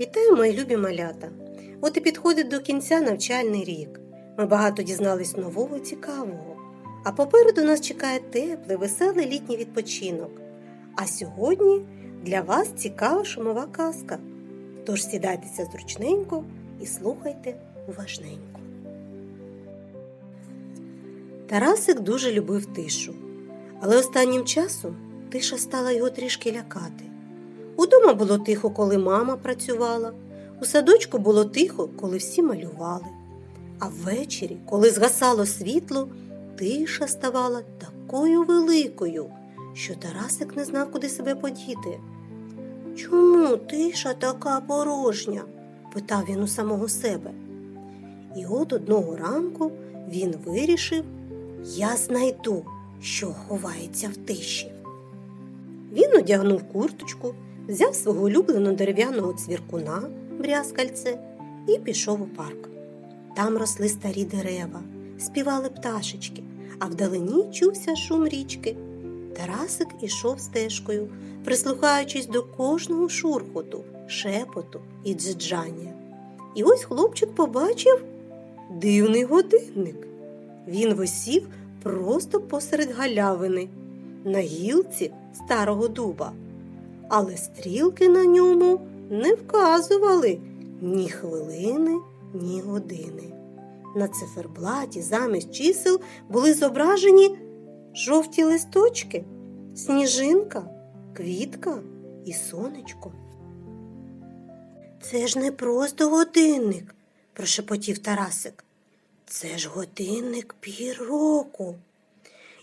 Вітаю, мої любі малята! От і підходить до кінця навчальний рік. Ми багато дізнались нового, цікавого. А попереду нас чекає теплий, веселий літній відпочинок. А сьогодні для вас цікава шумова казка. Тож сідайтеся зручненько і слухайте уважненько. Тарасик дуже любив тишу, але останнім часом тиша стала його трішки лякати. Удома було тихо, коли мама працювала, у садочку було тихо, коли всі малювали. А ввечері, коли згасало світло, тиша ставала такою великою, що Тарасик не знав, куди себе подіти. Чому тиша така порожня? питав він у самого себе. І от одного ранку він вирішив, я знайду, що ховається в тиші. Він одягнув курточку, взяв свого улюбленого дерев'яного цвіркуна, брязкальце, і пішов у парк. Там росли старі дерева, співали пташечки, а вдалині чувся шум річки. Тарасик ішов стежкою, прислухаючись до кожного шурхоту, шепоту і дзиджання. І ось хлопчик побачив дивний годинник. Він висів просто посеред галявини, на гілці старого дуба, але стрілки на ньому не вказували ні хвилини, ні години. На циферблаті замість чисел були зображені жовті листочки, сніжинка, квітка і сонечко. Це ж не просто годинник, прошепотів Тарасик. Це ж годинник пір року.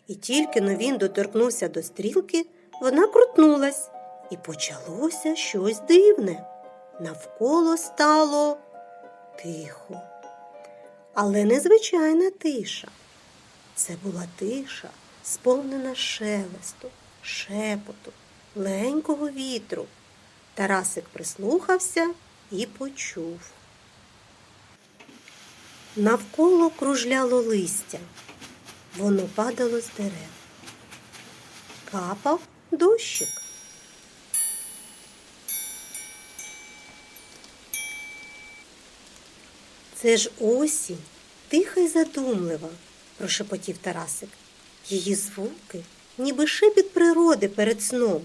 І тільки но він доторкнувся до стрілки, вона крутнулась, і почалося щось дивне. Навколо стало тихо. Але незвичайна тиша. Це була тиша, сповнена шелесту, шепоту, легенького вітру. Тарасик прислухався і почув. Навколо кружляло листя. Воно падало з дерев. Капав дощик. Це ж осінь, тиха й задумлива, прошепотів Тарасик. Її звуки, ніби шепіт природи перед сном.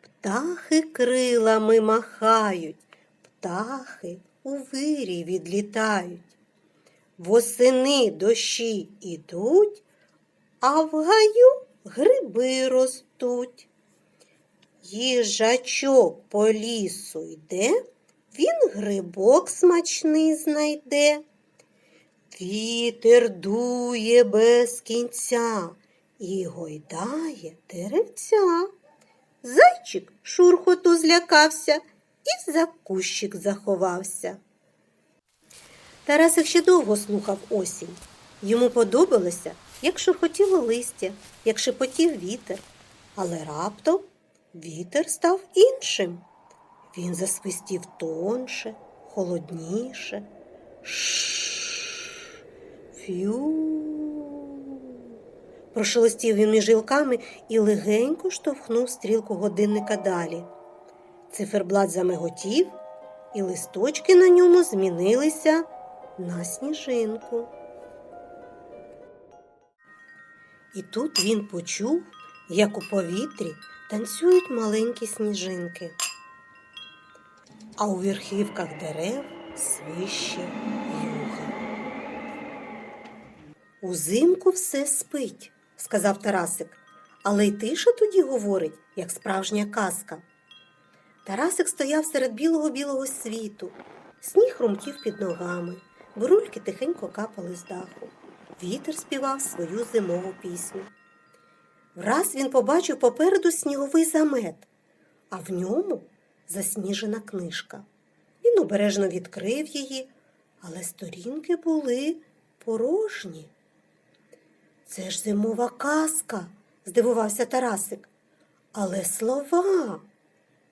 Птахи крилами махають, птахи у вирі відлітають. Восени дощі ідуть, а в гаю гриби ростуть. Їжачок по лісу йде, він грибок смачний знайде. Вітер дує без кінця і гойдає деревця. Зайчик шурхоту злякався і за кущик заховався. Тарасик ще довго слухав осінь. Йому подобалося, як шурхотіло листя, як шепотів вітер. Але раптом вітер став іншим. Він засвистів тонше, холодніше. Шш, фю. Прошелестів він між гілками і легенько штовхнув стрілку годинника далі. Циферблат замиготів, і листочки на ньому змінилися на сніжинку. І тут він почув, як у повітрі танцюють маленькі сніжинки, а у верхівках дерев свище юга. Узимку все спить, сказав Тарасик, але й тиша тоді говорить, як справжня казка. Тарасик стояв серед білого білого світу, сніг хрумків під ногами, бурульки тихенько капали з даху. Вітер співав свою зимову пісню. Враз він побачив попереду сніговий замет, а в ньому засніжена книжка. Він обережно відкрив її, але сторінки були порожні. Це ж зимова казка, здивувався Тарасик. Але слова,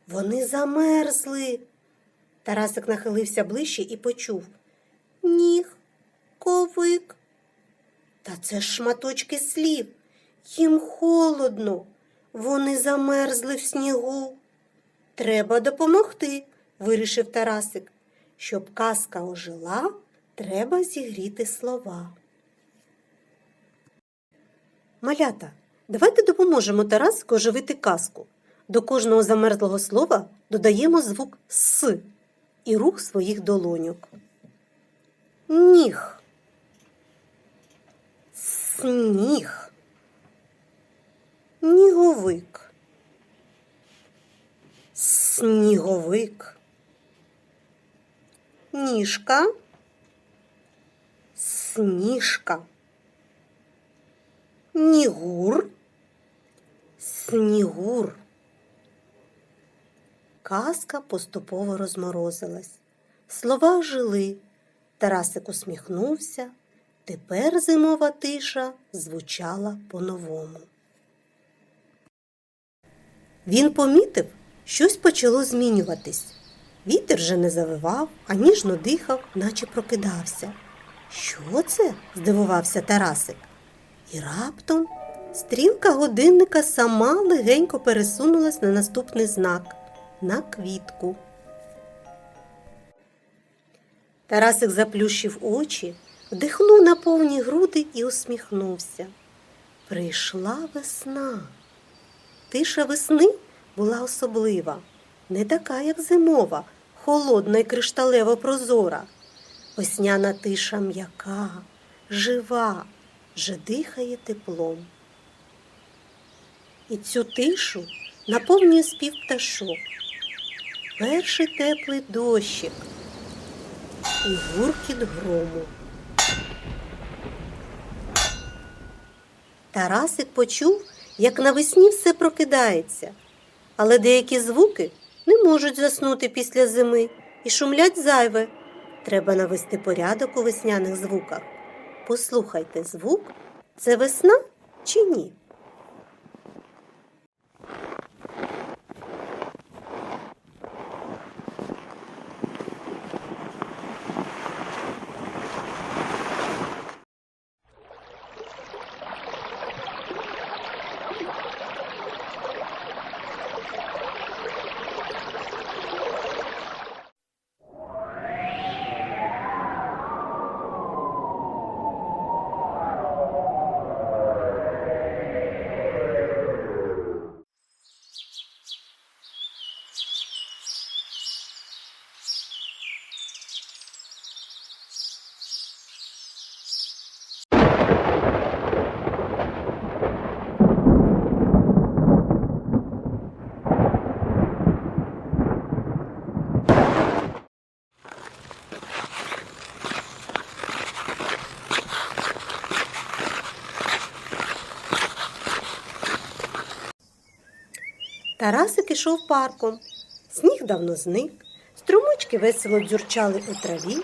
вони замерзли. Тарасик нахилився ближче і почув ніг, ковик. Та це ж шматочки слів. Їм холодно, вони замерзли в снігу. Треба допомогти, вирішив Тарасик. Щоб казка ожила, треба зігріти слова. Малята, давайте допоможемо Тарасику оживити казку. До кожного замерзлого слова додаємо звук С і рух своїх долоньок. Ніг. Сніг. Ніговик. Сніговик. Ніжка. Сніжка. Нігур. Снігур. Казка поступово розморозилась. Слова жили. Тарасик усміхнувся. Тепер зимова тиша звучала по-новому. Він помітив, щось почало змінюватись. Вітер вже не завивав, а ніжно дихав, наче прокидався. Що це? здивувався Тарасик. І раптом стрілка годинника сама легенько пересунулась на наступний знак на квітку. Тарасик заплющив очі, вдихнув на повні груди і усміхнувся. Прийшла весна. Тиша весни була особлива, не така, як зимова, холодна і кришталево прозора. Весняна тиша м'яка, жива, вже дихає теплом. І цю тишу наповнює спів пташок. Перший теплий дощик і гуркіт грому. Тарасик почув, як навесні все прокидається, але деякі звуки не можуть заснути після зими і шумлять зайве. Треба навести порядок у весняних звуках. Послухайте звук це весна чи ні? Тарасик ішов парком. Сніг давно зник, струмочки весело дзюрчали у траві,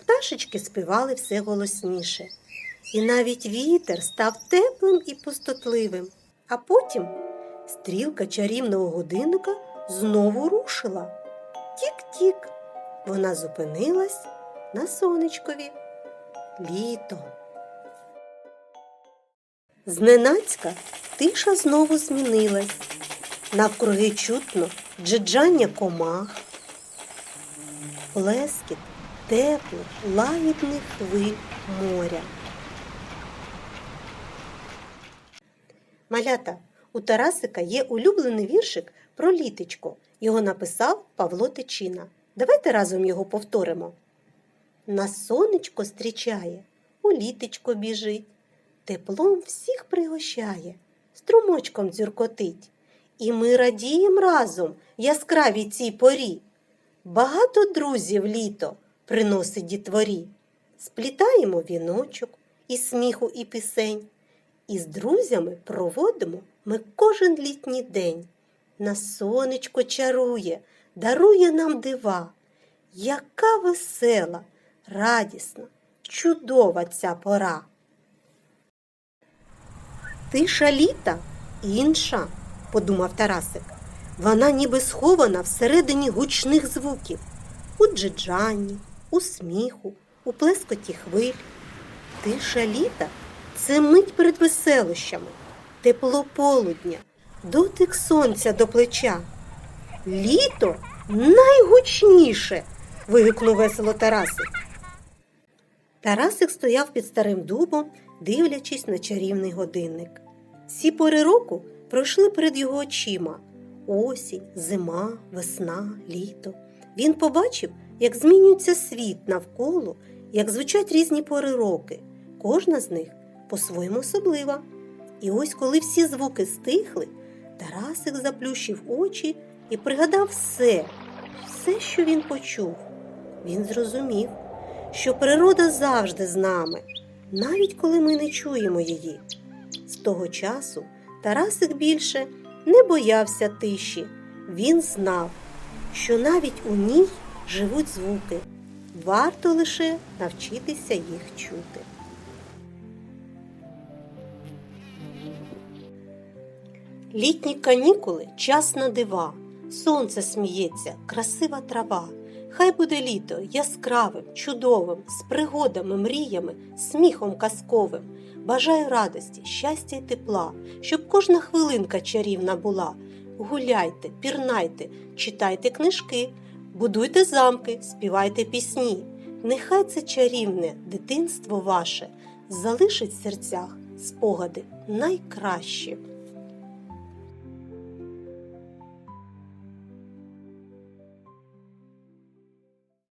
пташечки співали все голосніше. І навіть вітер став теплим і пустотливим. А потім стрілка чарівного годинника знову рушила. Тік-тік. Вона зупинилась на сонечкові. Літо. Зненацька тиша знову змінилась. Навкруги чутно джиджання комах, плескіт теплих, лагідних хвиль моря. Малята, у Тарасика є улюблений віршик про літечко. Його написав Павло Тичина. Давайте разом його повторимо. На сонечко зустрічає, у літечко біжить, теплом всіх пригощає, струмочком дзюркотить. І ми радієм разом яскравій цій порі. Багато друзів літо приносить дітворі. Сплітаємо віночок і сміху, і пісень. І з друзями проводимо ми кожен літній день. На сонечко чарує, дарує нам дива. Яка весела, радісна, чудова ця пора. Тиша літа інша подумав Тарасик. Вона ніби схована всередині гучних звуків у джиджанні, у сміху, у плескоті хвиль. Тиша літа це мить перед веселощами, тепло полудня, дотик сонця до плеча. Літо найгучніше. вигукнув весело Тарасик. Тарасик стояв під старим дубом, дивлячись на чарівний годинник. Всі пори року пройшли перед його очима осінь, зима, весна, літо. Він побачив, як змінюється світ навколо, як звучать різні пори роки. Кожна з них по-своєму особлива. І ось коли всі звуки стихли, Тарасик заплющив очі і пригадав все, все, що він почув. Він зрозумів, що природа завжди з нами, навіть коли ми не чуємо її. З того часу Тарасик більше не боявся тиші. Він знав, що навіть у ній живуть звуки. Варто лише навчитися їх чути. Літні канікули час на дива, сонце сміється, красива трава. Хай буде літо яскравим, чудовим, з пригодами, мріями, сміхом казковим. Бажаю радості, щастя й тепла, щоб кожна хвилинка чарівна була. Гуляйте, пірнайте, читайте книжки, будуйте замки, співайте пісні. Нехай це чарівне дитинство ваше залишить в серцях спогади найкращі.